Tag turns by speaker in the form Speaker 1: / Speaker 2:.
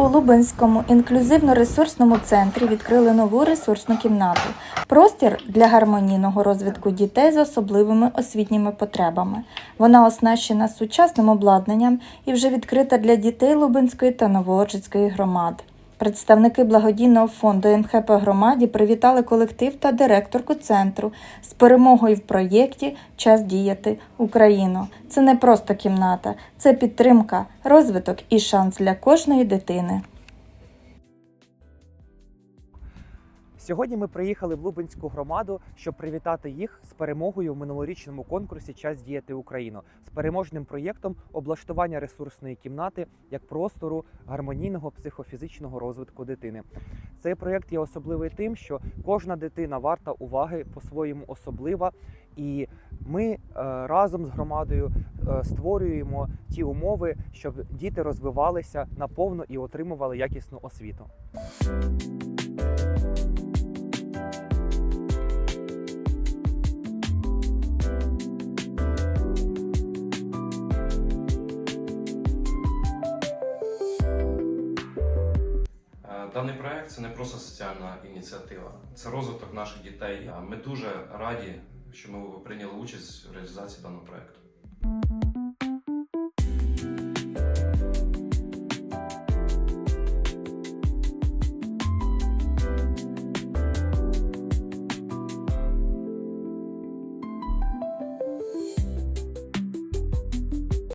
Speaker 1: У Лубенському інклюзивно-ресурсному центрі відкрили нову ресурсну кімнату. Простір для гармонійного розвитку дітей з особливими освітніми потребами. Вона оснащена сучасним обладнанням і вже відкрита для дітей Лубенської та Новоорчицької громад. Представники благодійного фонду МХП громаді привітали колектив та директорку центру з перемогою в проєкті Час діяти Україну. Це не просто кімната, це підтримка, розвиток і шанс для кожної дитини.
Speaker 2: Сьогодні ми приїхали в Лубенську громаду, щоб привітати їх з перемогою в минулорічному конкурсі Час діяти Україну з переможним проєктом облаштування ресурсної кімнати як простору гармонійного психофізичного розвитку дитини. Цей проєкт є особливий тим, що кожна дитина варта уваги по-своєму особлива, і ми е, разом з громадою е, створюємо ті умови, щоб діти розвивалися наповно і отримували якісну освіту.
Speaker 3: Даний проект це не просто соціальна ініціатива, це розвиток наших дітей. Ми дуже раді, що ми прийняли участь в реалізації даного проекту.